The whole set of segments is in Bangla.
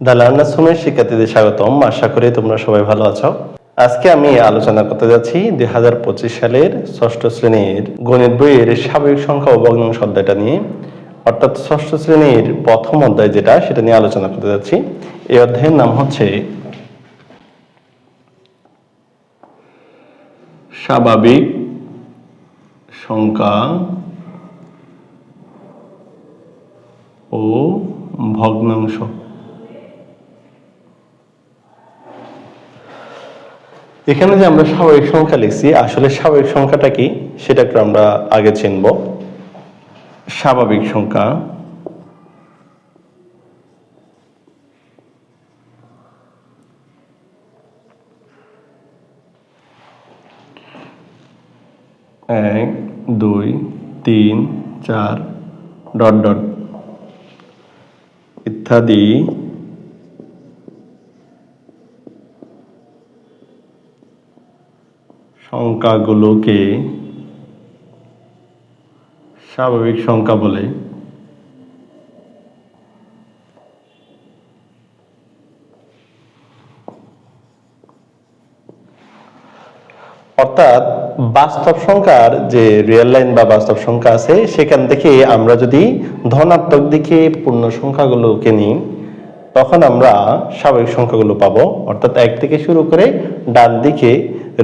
দ্য লার্নার্স হোমের শিক্ষার্থীদের স্বাগতম। আশা করি তোমরা সবাই ভালো আছো। আজকে আমি আলোচনা করতে যাচ্ছি দুই হাজার পঁচিশ সালের ষষ্ঠ শ্রেণির গণিত বইয়ের স্বাভাবিক সংখ্যা ও ভগ্নাংশ অধ্যায়টা নিয়ে। অর্থাৎ ষষ্ঠ শ্রেণির প্রথম অধ্যায় যেটা, সেটা নিয়ে আলোচনা করতে যাচ্ছি। এই অধ্যায়ের নাম হচ্ছে স্বাভাবিক সংখ্যা ও ভগ্নাংশ। এখানে যে আমরা স্বাভাবিক সংখ্যা লিখছি, আসলে স্বাভাবিক সংখ্যাটা কি? সেটা একটু আমরা আগে চিনব। স্বাভাবিক সংখ্যা এক, দুই, তিন, চার, ডট ডট ইত্যাদি সংখ্যাগুলোকে স্বাভাবিক সংখ্যা বলে। অর্থাৎ বাস্তব সংখ্যার যে রিয়েল লাইন বা বাস্তব সংখ্যা আছে, সেখান থেকে আমরা যদি ধনাত্মক দিকে পূর্ণ সংখ্যাগুলোকে নিই, তখন আমরা স্বাভাবিক সংখ্যাগুলো পাবো। অর্থাৎ এক থেকে শুরু করে ডান দিকে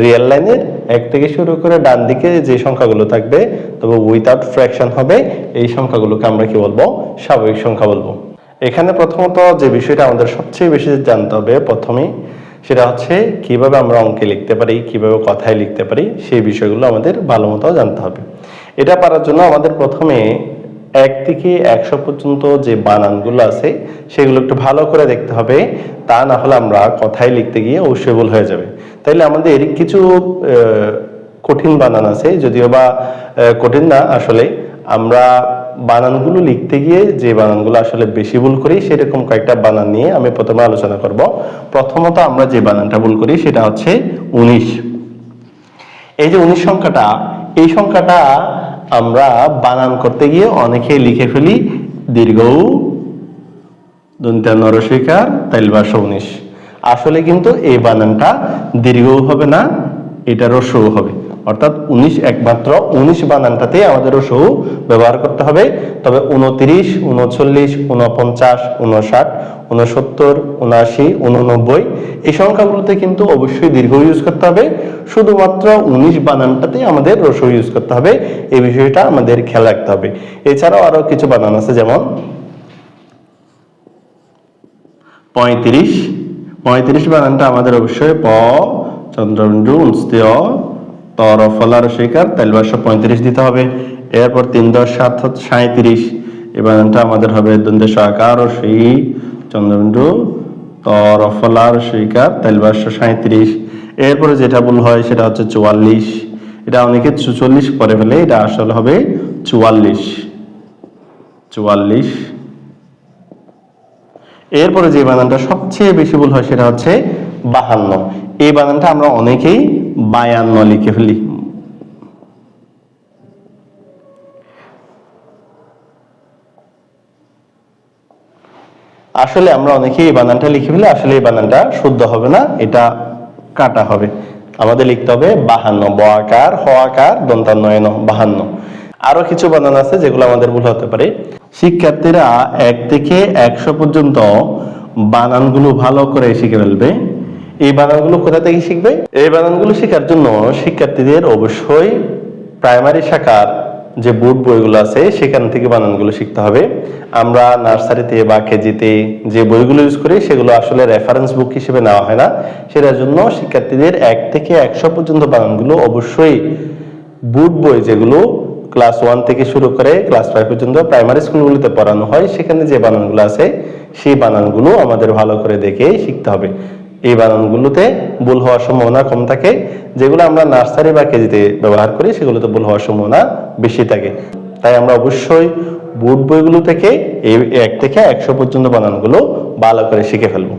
রিয়েল লাইনের এক থেকে শুরু করে ডান দিকে যে সংখ্যাগুলো থাকবে, তবে উইথাউট ফ্র্যাকশন হবে, এই সংখ্যাগুলোকে আমরা কি বলব? স্বাভাবিক সংখ্যা বলব। এখানে প্রথমত যে বিষয়টা আমাদের সবচেয়ে বেশি জানতে হবে প্রথমে সেটা হচ্ছে কীভাবে আমরা অঙ্কে লিখতে পারি, কীভাবে কথায় লিখতে পারি, সেই বিষয়গুলো আমাদের ভালো মতো জানতে হবে। এটা পারার জন্য আমাদের প্রথমে এক থেকে একশো পর্যন্ত যে বানানগুলো আছে, সেগুলো একটু ভালো করে দেখতে হবে। তা না হলে আমরা কথায় লিখতে গিয়ে অবশ্যই ভুল হয়ে যাবে। তাইলে আমাদের কিছু কঠিন বানান আছে, যদিও বা কঠিন না আসলে। আমরা বানানগুলো লিখতে গিয়ে যে বানানগুলো আসলে বেশি ভুল করি, সেরকম কয়েকটা বানান নিয়ে আমি প্রথমে আলোচনা করব। প্রথমত আমরা যে বানানটা ভুল করি, সেটা হচ্ছে উনিশ। এই যে উনিশ সংখ্যাটা, এই সংখ্যাটা আমরা বানান করতে গিয়ে অনেকে লিখে ফেলি, দীর্ঘ দন্ত্যা নরসিকার তাইলবা উনিশ আসলে কিন্তু এই বানানটা দীর্ঘও হবে না এটা রসও হবে। অর্থাৎ উনিশ একমাত্র উনিশ বানানটাতে আমাদের রসও ব্যবহার করতে হবে। তবে উনত্রিশ উনচল্লিশ উনপঞ্চাশ উনষাট উনসত্তর উনআশি উননব্বই এই সংখ্যাগুলোতে কিন্তু অবশ্যই দীর্ঘ ইউজ করতে হবে। শুধুমাত্র উনিশ বানানটাতে আমাদের রসও ইউজ করতে হবে। এই বিষয়টা আমাদের খেয়াল রাখতে হবে। এছাড়াও আরও কিছু বানান আছে যেমন পঁয়ত্রিশ। পঁয়ত্রিশ বানানটা আমাদের অবশ্যই প, চন্দ্রবিন্দু উনস্তীয় তরফলার শিকার তাইলবাসা পঁয়ত্রিশ দিতে হবে। এরপর তিন দশ সাত সাঁত্রিশ বানানটা আমাদের হবে দন্দেশ আকার ও সেই চন্দ্রবিন্দু তরফলার শিকার তাইলবাসা সাঁত্রিশ এরপরে যেটা ভুল হয় সেটা হচ্ছে চুয়াল্লিশ। এটা অনেকে চুচল্লিশ পরে ফেলে, এটা আসলে হবে চুয়াল্লিশ। চুয়াল্লিশ। এরপরে যে বানানটা সবচেয়ে বেশি ভুল হয় সেটা হচ্ছে বাহান্ন। এই বানানটা আমরা অনেকেই বায়ান্ন লিখে ফেলি। আসলে আমরা অনেকেই এই বানানটা লিখে ফেলি, আসলে এই বানানটা শুদ্ধ হবে না, এটা কাটা হবে। আমাদের লিখতে হবে বাহান্ন, ব আকার, হ আকার দন্তান্নয়ন বাহান্ন। আরও কিছু বানান আছে যেগুলো আমাদের ভুল হতে পারে। শিক্ষার্থীরা এক থেকে একশো পর্যন্ত বানানগুলো ভালো করে শিখে ফেলবে। এই বানানগুলো কোথা থেকে শিখবে? এই বানানগুলো শেখার জন্য শিক্ষার্থীদের অবশ্যই প্রাইমারি শাখার যে বোর্ড বইগুলো আছে, সেখান থেকে বানানগুলো শিখতে হবে। আমরা নার্সারিতে বা কেজিতে যে বইগুলো ইউজ করি, সেগুলো আসলে রেফারেন্স বুক হিসেবে নেওয়া হয় না। সেটার জন্য শিক্ষার্থীদের এক থেকে একশো পর্যন্ত বানানগুলো অবশ্যই বুট বই যেগুলো ক্লাস ওয়ান থেকে শুরু করে ক্লাস ফাইভ পর্যন্ত প্রাইমারি স্কুলগুলোতে পড়ানো হয়, সেখানে যে বানানগুলো আছে, সেই বানানগুলো আমাদের ভালো করে দেখে শিখতে হবে। এই বানানগুলোতে ভুল হওয়ার সম্ভাবনা কম থাকে। যেগুলো আমরা নার্সারি বা কেজিতে ব্যবহার করি, সেগুলোতে ভুল হওয়ার সম্ভাবনা বেশি থাকে। তাই আমরা অবশ্যই বুট বইগুলো থেকে এই এক থেকে একশো পর্যন্ত বানানগুলো ভালো করে শিখে ফেলব।